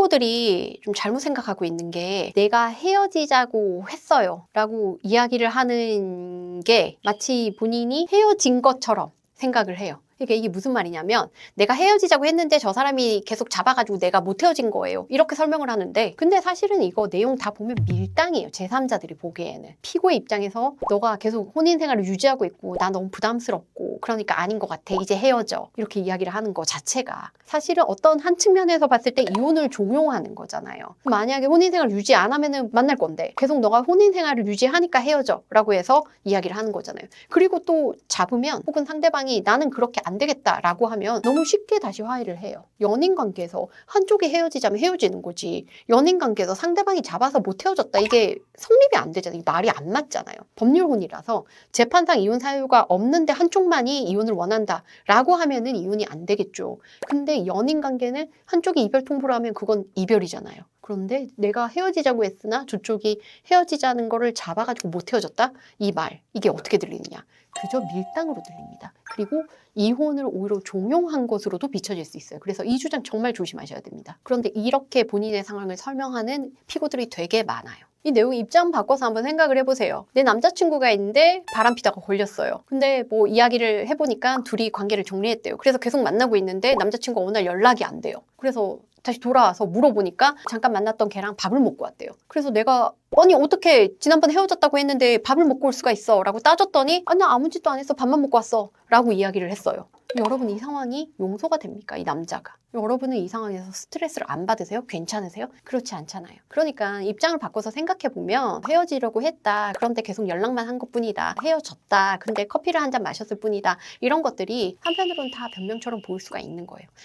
피고들이 좀 잘못 생각하고 있는 게 내가 헤어지자고 했어요 라고 이야기를 하는 게 마치 본인이 헤어진 것처럼 생각을 해요. 그러니까 이게 무슨 말이냐면 내가 헤어지자고 했는데 저 사람이 계속 잡아가지고 내가 못 헤어진 거예요. 이렇게 설명을 하는데 근데 사실은 이거 내용 다 보면 밀당이에요. 제3자들이 보기에는. 피고의 입장에서 너가 계속 혼인 생활을 유지하고 있고 나 너무 부담스럽고 그러니까 아닌 것 같아. 이제 헤어져. 이렇게 이야기를 하는 거 자체가 사실은 어떤 한 측면에서 봤을 때 이혼을 종용하는 거잖아요. 만약에 혼인 생활 유지 안 하면은 만날 건데 계속 너가 혼인 생활을 유지하니까 헤어져 라고 해서 이야기를 하는 거잖아요. 그리고 또 잡으면 혹은 상대방이 나는 그렇게 안 되겠다라고 하면 너무 쉽게 다시 화해를 해요. 연인 관계에서 한쪽이 헤어지자면 헤어지는 거지. 연인 관계에서 상대방이 잡아서 못 헤어졌다. 이게 성립이 안 되잖아요. 말이 안 맞잖아요. 법률혼이라서 재판상 이혼 사유가 없는데 한쪽만이 이혼을 원한다라고 하면은 이혼이 안 되겠죠. 근데 연인 관계는 한쪽이 이별 통보를 하면 그건 이별이잖아요. 그런데 내가 헤어지자고 했으나 저쪽이 헤어지자는 거를 잡아가지고 못 헤어졌다? 이 말, 이게 어떻게 들리느냐? 그저 밀당으로 들립니다. 그리고 이혼을 오히려 종용한 것으로도 비춰질 수 있어요. 그래서 이 주장 정말 조심하셔야 됩니다. 그런데 이렇게 본인의 상황을 설명하는 피고들이 되게 많아요. 이 내용 입장 바꿔서 한번 생각을 해보세요. 내 남자친구가 있는데 바람 피다가 걸렸어요. 근데 뭐 이야기를 해보니까 둘이 관계를 정리했대요. 그래서 계속 만나고 있는데 남자친구가 날 연락이 안 돼요. 그래서 다시 돌아와서 물어보니까 잠깐 만났던 걔랑 밥을 먹고 왔대요. 그래서 내가 아니 어떻게 지난번에 헤어졌다고 했는데 밥을 먹고 올 수가 있어 라고 따졌더니 아니 나 아무 짓도 안 했어 밥만 먹고 왔어 라고 이야기를 했어요. 여러분 이 상황이 용서가 됩니까? 이 남자가. 여러분은 이 상황에서 스트레스를 안 받으세요? 괜찮으세요? 그렇지 않잖아요. 그러니까 입장을 바꿔서 생각해 보면 헤어지려고 했다. 그런데 계속 연락만 한 것뿐이다. 헤어졌다. 근데 커피를 한 잔 마셨을 뿐이다. 이런 것들이 한편으로는 다 변명처럼 보일 수가 있는 거예요.